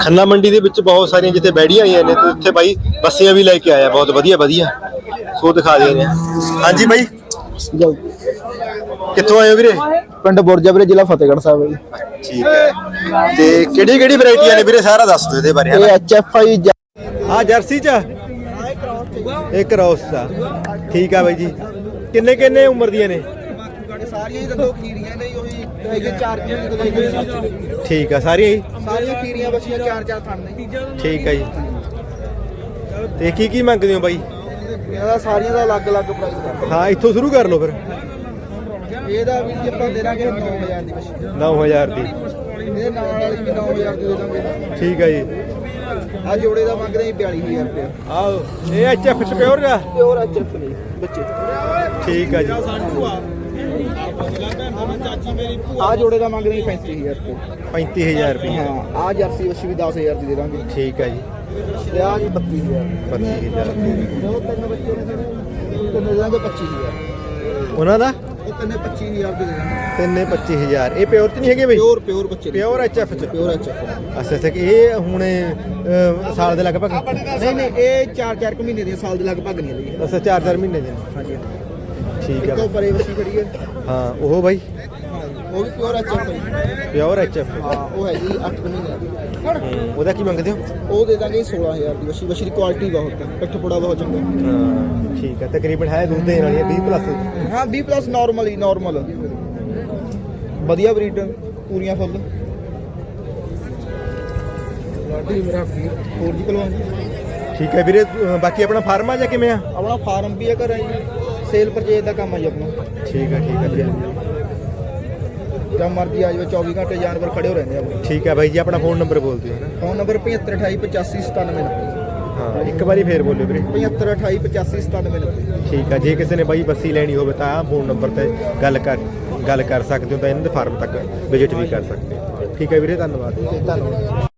ਖੰਨਾ ਮੰਡੀ ਦੇ ਵਿੱਚ ਬਹੁਤ ਸਾਰੀਆਂ ਜਿੱਥੇ ਬੈੜੀਆਂ ਆਈਆਂ ਨੇ ਤੇ ਉੱਥੇ ਬਾਈ ਬੱਸੀਆਂ ਵੀ ਲੈ ਕੇ ਆਇਆ ਬਹੁਤ ਵਧੀਆ ਵਧੀਆ। ਸੋ ਦਿਖਾ ਦੇ ਨੇ ਹਾਂਜੀ ਬਾਈ। ਕਿੱਥੋਂ ਆਏ ਹੋ ਵੀਰੇ? ਪਿੰਡ ਬੁਰਜਾ ਵੀਰੇ ਜ਼ਿਲ੍ਹਾ ਫਤਿਹਗੜ੍ਹ ਸਾਹਿਬ ਹੈ ਜੀ। ਠੀਕ ਹੈ। ਤੇ ਕਿਹੜੀ ਕਿਹੜੀ ਵੈਰਾਈਟੀਆਂ ਨੇ ਵੀਰੇ? ਸਾਰਾ ਦੱਸ ਦਿਓ ਇਹਦੇ ਬਾਰੇ ਇਹ ਐਚ ਐਫ ਆਈ ਆ ਜਰਸੀ ਚ? ਇੱਕ ਰੌਸ ਦਾ ਠੀਕ ਆ ਬਾਈ ਜੀ। ਕਿੰਨੇ ਕਿੰਨੇ ਉਮਰ ਦੀਆਂ ਨੇ? ਸਾਰੀਆਂ ਹੀ ਤਾਂ ਦੋ ਖੀਰੀਆਂ ਨੇ ਉਹੀ ਹੈਗੇ ਚਾਰ ਖੀਰੀਆਂ ਤੋਂ ਹੈਗੇ ਸੱਤ ਠੀਕ ਆ ਸਾਰੀਆਂ ਹੀ? ਸਾਰੀਆਂ ਖੀਰੀਆਂ ਬੱਚੀਆਂ ਚਾਰ ਚਾਰ ਥਣ ਨੇ ਠੀਕ ਆ ਜੀ। ਤੇ ਕੀ ਕੀ ਮੰਗਦੇ ਹੋ ਬਾਈ? ਇਹਨਾਂ ਦਾ ਸਾਰੀਆਂ ਦਾ ਅਲੱਗ-ਅਲੱਗ ਪ੍ਰਾਈਸ ਹੈ ਹਾਂ ਇੱਥੋਂ ਸ਼ੁਰੂ ਕਰ ਲਓ ਫਿਰ। ਇਹਦਾ ਵੀ ਜੀ ਆਪਾਂ ਦੇ ਦਾਂਗੇ 9000 ਦੀ ਬੱਚੀ 9000 ਦੀ। ਇਹਦੇ ਨਾਲ ਵਾਲੀ ਵੀ 9000 ਦੀ ਦੇ ਦਾਂਗੇ। ਠੀਕ ਆ ਜੀ। ਆ ਜੋੜੇ ਦਾ ਮੰਗਦੇ ਜੀ 42000 ਰੁਪਏ ਆਓ ਇਹ ਐਚਐਫ ਚ ਪਿਓਰ ਆ? ਪਿਓਰ ਐਚ ਐਫ ਨੇ ਬੱਚੇ। ਠੀਕ ਆ ਜੀ। ਆ ਜੋੜੇ ਦਾ ਮੰਗਦੇ ਜੀ 35000 ਰੁਪਏ। 35000 ਰੁਪਏ। ਹਾਂ ਆ ਜਰਸੀ ਬੱਚੀ ਵੀ 10000 ਦੀ ਦੇ ਦਾਂਗੇ। ਠੀਕ ਆ ਜੀ। ਤੇ ਆ ਜੀ 32000 35000 ਦੋ ਤਿੰਨ ਬੱਚੇ ਨੇ ਜਿਹੜੇ ਤਿੰਨ ਦੇ ਦਾਂਗੇ 25000 ਉਹਨਾਂ ਦਾ? ਉਹ ਤਿੰਨੇ 25000 ਦੇ ਦੇ ਦਾਂਗੇ ਤਿੰਨੇ 25000 ਇਹ ਪਿਓਰ ਚ ਨਹੀਂ ਹੈਗੇ ਬਈ? ਪਿਓਰ ਪਿਓਰ ਬੱਚੇ ਪਿਓਰ ਐਚਐਫ ਚ? ਪਿਓਰ ਐਚ ਐਫ ਅੱਛਾ ਅੱਛਾ ਕਿ ਇਹ ਹੁਣ ਸਾਲ ਦੇ ਲਗਭਗ ਨਹੀਂ ਨਹੀਂ ਇਹ 4-4 ਮਹੀਨੇ ਦੇ ਸਾਲ ਦੇ ਲਗਭਗ ਨਹੀਂ ਲਈ ਅੱਛਾ 4-4 ਮਹੀਨੇ ਦੇ। ਹਾਂਜੀ। ਠੀਕ ਆ। ਪਰੇ ਵਸੀ ਖੜੀ ਹੈ। ਹਾਂ ਉਹ ਬਾਈ? ਉਹ ਵੀ ਪਿਓਰ ਐਚ ਐਫ ਹੈ ਪਿਓਰ ਐਚਐਫ ਹਾਂ ਉਹ ਹੈਗੀ 8 ਮਹੀਨੇ ਦੀ। ਉਹਦਾ ਕੀ ਮੰਗਦੇ ਹੋ? ਉਹ ਦੇ ਦਾਂਗੇ 16000 ਦੀ ਵਸੀ ਵਸੀ ਦੀ ਕੁਆਲਿਟੀ ਬਹੁਤ ਹੈ। ਪਿੱਠ ਪੜਾ ਬਹੁਤ ਚੰਗਾ। ਹਾਂ ਠੀਕ ਹੈ ਤਕਰੀਬਨ ਹੈ ਦੁੱਧ ਦੇਣ ਵਾਲੀ 20 ਪਲੱਸ ਹਾਂ 20 ਪਲੱਸ ਨਾਰਮਲ ਹੀ ਨਾਰਮਲ ਵਧੀਆ ਬਰੀਡ ਪੂਰੀਆਂ ਫੁੱਲ। ਲਾਡੀ ਮੇਰਾ ਵੀਰ ਹੋਰ ਜੀ ਜੀ? ਠੀਕ ਹੈ ਵੀਰੇ ਬਾਕੀ ਆਪਣਾ ਫਾਰਮ ਆ ਜਾਂ ਕਿਵੇਂ ਆ? ਆਪਣਾ ਫਾਰਮ ਵੀ ਹੈ ਘਰ ਜੀ। ਸੇਲ ਪਰਚੇਜ ਦਾ ਕੰਮ ਹੈ ਜੀ ਆਪਣਾ। ਠੀਕ ਹੈ ਠੀਕ ਹੈ। ਜਦ ਮਰਜ਼ੀ ਆ ਜਾਵੇ 24 ਘੰਟੇ ਜਾਨਵਰ ਖੜੇ ਹੋ ਰਹਿੰਦੇ ਆ। ਆਪਣੇ ਠੀਕ ਹੈ ਬਾਈ ਜੀ ਆਪਣਾ ਫੋਨ ਨੰਬਰ ਬੋਲ ਦਿਓ। ਫੋਨ ਨੰਬਰ 7528859790 ਹਾਂ ਇੱਕ ਵਾਰੀ ਫੇਰ ਬੋਲਿਓ ਵੀਰੇ। 7528859790 ਠੀਕ ਹੈ ਜੇ ਕਿਸੇ ਨੇ ਬਾਈ ਬੱਸੀ ਲੈਣੀ ਹੋਵੇ ਤਾਂ ਫੋਨ ਨੰਬਰ ਤੇ ਗੱਲ ਕਰ ਗੱਲ ਕਰ ਸਕਦੇ ਹੋ ਤਾਂ ਇਹਨਾਂ ਦੇ ਫਾਰਮ ਤੱਕ ਵਿਜ਼ਿਟ ਵੀ ਕਰ ਸਕਦੇ ਹੋ। ਠੀਕ ਹੈ ਵੀਰੇ ਧੰਨਵਾਦ। ਧੰਨਵਾਦ।